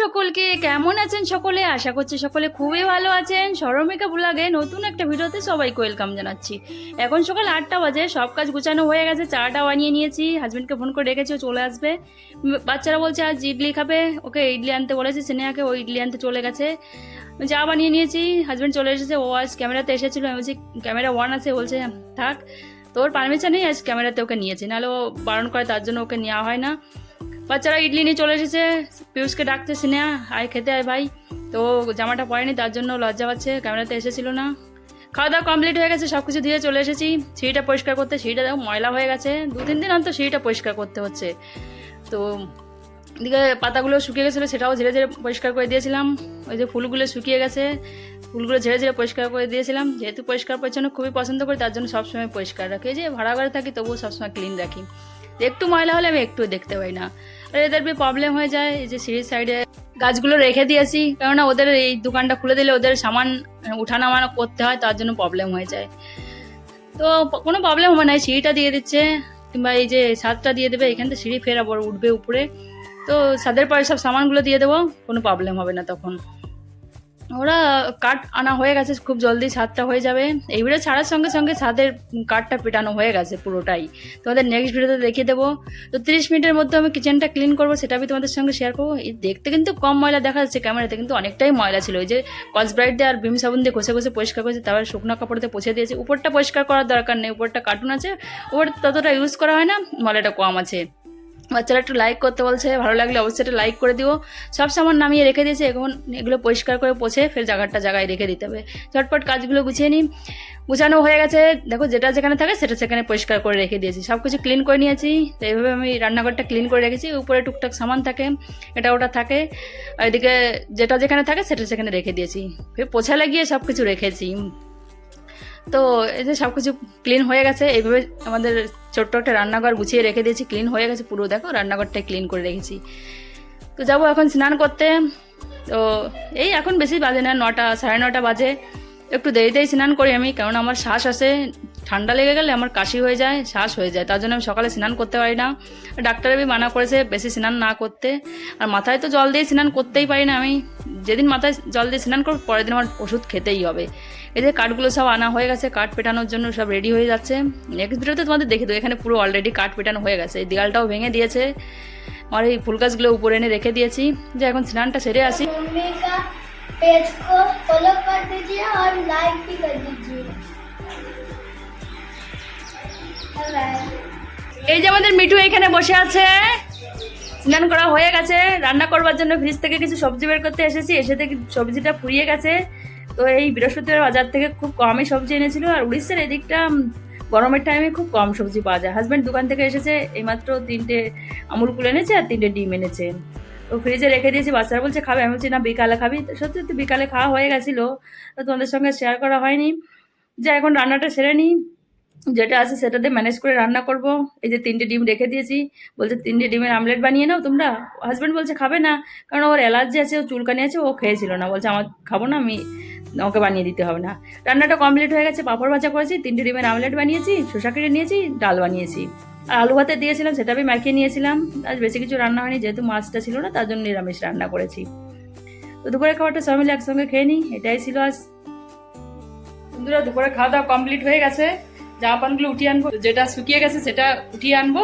সকলকে, কেমন আছেন সকলে? আশা করছি সকলে খুবই ভালো আছেন। সরমিকা ব্লগে নতুন একটা ভিডিওতে সবাইকে ওয়েলকাম জানাচ্ছি। এখন সকাল আটটা বাজে, সব কাজ গুছানো হয়ে গেছে, চাটা বানিয়ে নিয়েছি। হাজবেন্ডকে ফোন করে ডেকেছি ও চলে আসবে। বাচ্চারা বলছে, আজ ইডলি খাবে। ওকে ইডলি আনতে বলেছে, স্নেহাকে ও ইডলি আনতে চলে গেছে। চা বানিয়ে নিয়েছি, হাজবেন্ড চলে এসেছে, ও আজ ক্যামেরাতে এসেছিল। আমি বলছি, ক্যামেরা ওয়ান আছে? বলছে থাক। তোর পারমিশনেই আজ ক্যামেরাতে ওকে নিয়েছি। নাহলে ও বারণ করে তার জন্য ওকে নেওয়া হয় না। বাচ্চারা ইডলি নিয়ে চলে এসেছে। পিয়ুষকে ডাকছে স্নেহা আয় খেতে, আয় ভাই। তো জামাটা পরেনি, তার জন্য লজ্জা পাচ্ছে, ক্যামেরাতে এসেছিল না। খাওয়া দাওয়া কমপ্লিট হয়ে গেছে সব কিছু দিয়ে চলে এসেছি। সিঁড়িটা পরিষ্কার করতে, সিঁড়িটা দেখো ময়লা হয়ে গেছে। দু তিন দিন অন্তর সিঁড়িটা পরিষ্কার করতে হচ্ছে। তো এদিকে পাতাগুলো শুকিয়ে গেছিল, সেটাও ধীরে ধীরে পরিষ্কার করে দিয়েছিলাম। ওই যে ফুলগুলো শুকিয়ে গেছে, ফুলগুলো ঝেড়ে ঝেড়ে পরিষ্কার করে দিয়েছিলাম। যেহেতু পরিষ্কার পরিচ্ছন্ন খুবই পছন্দ করি, তার জন্য সবসময় পরিষ্কার রাখি। যে ভাড়া ঘরে থাকি, তবুও সবসময় ক্লিন রাখি। একটু ময়লা হলে আমি একটু দেখতে পাই না। আর এদের প্রবলেম হয়ে যায়, এই যে সিঁড়ির সাইডে গাছগুলো রেখে দিয়েছি, কেননা ওদের এই দোকানটা খুলে দিলে ওদের সামান উঠানামানো করতে হয়, তার জন্য প্রবলেম হয়ে যায়। তো কোনো প্রবলেম হবে না সিঁড়িটা দিয়ে দিচ্ছে, কিংবা এই যে ছাদটা দিয়ে দেবে, এখান থেকে সিঁড়ি ফের আবার উঠবে উপরে। তো ছাদের পরে সব সামানগুলো দিয়ে দেবো, কোনো প্রবলেম হবে না তখন। ওরা কাঠ আনা হয়ে গেছে, খুব জলদি ছাদটা হয়ে যাবে। এই ভিডিও ছাড়ার সঙ্গে সঙ্গে ছাদের কাঠটা পেটানো হয়ে গেছে পুরোটাই। তোমাদের নেক্সট ভিডিওতে দেখিয়ে দেবো। তো তিরিশ মিনিটের মধ্যে আমি কিচেনটা ক্লিন করব, সেটা আমি তোমাদের সঙ্গে শেয়ার করব। দেখতে কিন্তু কম ময়লা দেখা যাচ্ছে ক্যামেরাতে কিন্তু অনেকটাই ময়লা ছিল। ওই যে কসব্রাইট দিয়ে আর ভিম সাবুন দিয়ে ঘষে ঘষে পরিষ্কার করেছে, তারপরে শুকনো কাপড়তে পচে দিয়েছে। উপরটা পরিষ্কার করার দরকার নেই, উপরটা কার্টুন আছে। ওপর ততটা ইউজ করা হয় না, ময়লাটা কম আছে। বাচ্চারা একটু লাইক করতে বলছে, ভালো লাগলে অবশ্যই একটা লাইক করে দিও। সব সামান নামিয়ে রেখে দিয়েছে, এখন এগুলো পরিষ্কার করে পচে ফের জায়গাটা জায়গায় রেখে দিতে হবে। ঝটপট কাজগুলো গুছিয়ে নিই গুছানো হয়ে গেছে। দেখো যেটা যেখানে থাকে সেটা সেখানে পরিষ্কার করে রেখে দিয়েছি। সব কিছু ক্লিন করে নিয়েছি। তো এইভাবে আমি রান্নাঘরটা ক্লিন করে রেখেছি। উপরে টুকটাক সামান থাকে, এটা ওটা থাকে। আর এদিকে যেটা যেখানে থাকে সেটা সেখানে রেখে দিয়েছি। ফের পোছা লাগিয়ে সব কিছু রেখেছি। তো এই যে সব কিছু ক্লিন হয়ে গেছে, এইভাবে আমাদের ছোট্ট একটা রান্নাঘর গুছিয়ে রেখে দিয়েছি ক্লিন হয়ে গেছে পুরো। দেখো রান্নাঘরটা ক্লিন করে রেখেছি। তো যাব এখন স্নান করতে। তো এই এখন বেশি বাজে না, নটা, সাড়ে নটা বাজে। একটু দেরিতেই স্নান করি আমি, কারণ আমার শ্বাস আসে ঠান্ডা লেগে গেলে আমার কাশি হয়ে যায় শ্বাস হয়ে যায় তার জন্য আমি সকালে স্নান করতে পারি না ডাক্তারে বি মানা করেছে বেশি স্নান না করতে আর মাথায় তো জল দিয়ে স্নান করতেই পারি না আমি যেদিন মাথায় জল দিয়ে স্নান করব পরের দিন আমার ওষুধ খেতেই হবে এই যে কাঠগুলো সব আনা হয়ে গেছে কাঠ পেটানোর জন্য সব রেডি হয়ে যাচ্ছে নেক্সট ভিডিওতে তোমাদের দেখে দেবো এখানে পুরো অলরেডি কাঠ পেটানো হয়ে গেছে এই দেয়ালটাও ভেঙে দিয়েছে আর এই ফুল গাছগুলো উপরে এনে রেখে দিয়েছি যে এখন স্নানটা সেরে আসি मम्मी का पेज को फॉलो कर दीजिए और लाइक भी कर दीजिए Bye-bye. এই যে আমাদের মিঠু এখানে বসে আছে। স্নান করা হয়ে গেছে। রান্না করবার জন্য ফ্রিজ থেকে কিছু সবজি বের করতে এসেছি। এসে থেকে সবজিটা ফুরিয়ে গেছে। তো এই বৃহস্পতিবার বাজার থেকে খুব কমই সবজি এনেছিল। আর উড়িষ্যার এদিকটা গরমের টাইমে খুব কম সবজি পাওয়া যায়। হাজব্যান্ড দোকান থেকে এসেছে, এইমাত্র তিনটে আমুল কুল এনেছে আর তিনটে ডিম এনেছে। তো ফ্রিজে রেখে দিয়েছি, বাচ্চারা বলছে, খাবে? আমি বলছি, না, বিকালে খাবি। সত্যি তো বিকালে খাওয়া হয়ে গেছিল। তো তোমাদের সঙ্গে শেয়ার করা হয়নি। যে এখন রান্নাটা সেরে নিই। যেটা আছে সেটাতে ম্যানেজ করে রান্না করব। এই যে তিনটে ডিম রেখে দিয়েছি। বলছে, তিনটে ডিমের আমলেট বানিয়ে নাও তোমরা? হাজব্যান্ড বলছে, খাবে না। কারণ ওর অ্যালার্জি আছে, ও চুলকানি আছে, ও খেয়েছিল না। বলছে, আমার খাব না, আমি ওকে বানিয়ে দিতে হবে না। রান্নাটা কমপ্লিট হয়ে গেছে, পাঁপড় ভাজা করেছি, তিনটে ডিমের আমলেট বানিয়েছি, শসা কেটে নিয়েছি, ডাল বানিয়েছি। আর আলু ভাতে দিয়েছিলাম, সেটা আমি মাখিয়ে নিয়েছিলাম। আজ বেশি কিছু রান্না হয়নি, যেহেতু মাছটা ছিল না, তার জন্য নিরামিষ রান্না করেছি। তো দুপুরে খাবারটা সবাই মিলে একসঙ্গে খেয়ে নিই এটাই ছিল আজ। বন্ধুরা দুপুরে খাওয়া দাওয়া কমপ্লিট হয়ে গেছে। জামা প্যান্টগুলো উঠিয়ে আনব, যেটা শুকিয়ে গেছে সেটা উঠিয়ে আনব,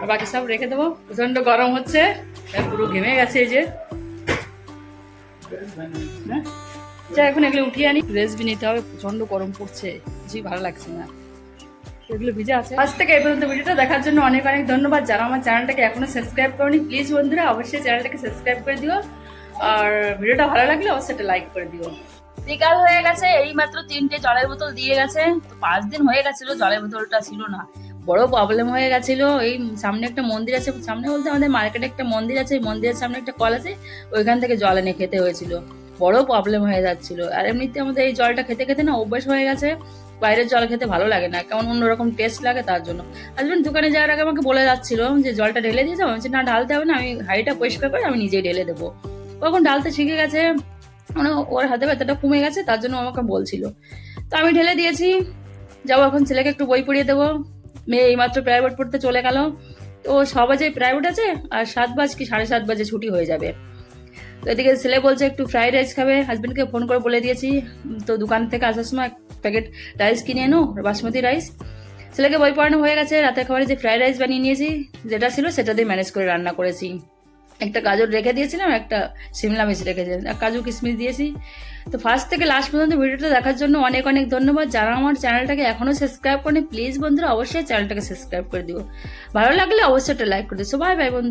আর বাকি সব রেখে দেবো। প্রচণ্ড গরম হচ্ছে পুরো ঘেমে গেছে এই যে। হ্যাঁ? যা, এখন এগুলো উঠিয়ে আনি। ড্রেস বি নিতে হবে প্রচণ্ড গরম পড়ছে, কিছুই ভালো লাগছে না। এগুলো ভিজে আছে। আজ থেকে এই পর্যন্ত ভিডিওটা দেখার জন্য অনেক অনেক ধন্যবাদ। যারা আমার চ্যানেলটাকে এখনও সাবস্ক্রাইব করনি প্লিজ বন্ধুরা, অবশ্যই চ্যানেলটাকে সাবস্ক্রাইব করে দিও। আর ভিডিওটা ভালো লাগলে অবশ্যই একটা লাইক করে দিও। বিকাল হয়ে গেছে এই মাত্র তিনটে জলের বোতল দিয়ে গেছে। তো পাঁচ দিন হয়ে গেছিল জলের বোতলটা ছিল না। বড় প্রবলেম হয়ে গেছিল, এই সামনে একটা মন্দির আছে, সামনে বলতে আমাদের মার্কেটে একটা মন্দির আছে মন্দিরের সামনে একটা কল আছে, ওইখান থেকে জল এনে খেতে হয়েছিল। বড় প্রবলেম হয়ে যাচ্ছিল। আর এমনিতে আমাদের এই জলটা খেতে খেতে না অভ্যাস হয়ে গেছে, বাইরের জল খেতে ভালো লাগে না, কেমন অন্যরকম টেস্ট লাগে তার জন্য। হাজবেন্ড দোকানে যাওয়ার আগে আমাকে বলে যাচ্ছিল যে জলটা ঢেলে দিয়ে যাব না, ঢালতে হবে না, আমি হাঁড়িটা পরিষ্কার করে আমি নিজেই ঢেলে দেবো। কখন ঢালতে শিখে গেছে মানে ওর হাতে ব্যথাটা কমে গেছে, তার জন্য আমাকে বলছিল। তো আমি ঢেলে দিয়েছি, যাব এখন ছেলেকে একটু বই পড়িয়ে দেবো। মেয়ে এইমাত্র প্রাইভেট পড়তে চলে গেল। তো ছ বাজে প্রাইভেট আছে, আর সাত বাজ কি সাড়ে সাত বাজে ছুটি হয়ে যাবে। তো এদিকে ছেলে বলছে একটু ফ্রাইড রাইস খাবে। হাজবেন্ডকে ফোন করে বলে দিয়েছি, তো দোকান থেকে আসার সময় এক প্যাকেট রাইস কিনে এনো, বাসমতি রাইস। ছেলেকে বই পড়ানো হয়ে গেছে, রাতের খাবারে যে ফ্রাইড রাইস বানিয়ে নিয়েছি, যেটা ছিল সেটা দিয়ে ম্যানেজ করে রান্না করেছি। একটা গাজর রেখে দিয়েছিলাম, একটা সিমলা মির্চ দিয়েছিলাম। আর কাজু কিশমিশ দিয়েছি। তো ফার্স্ট থেকে লাস্ট পর্যন্ত ভিডিওটা দেখার জন্য অনেক অনেক ধন্যবাদ। যারা আমার চ্যানেলটাকে এখনও সাবস্ক্রাইব করেনি প্লিজ বন্ধুরা, অবশ্যই চ্যানেলটাকে সাবস্ক্রাইব করে দিও। ভালো লাগলে অবশ্যই একটা লাইক করে দিও। সবাই বাই বন্ধু।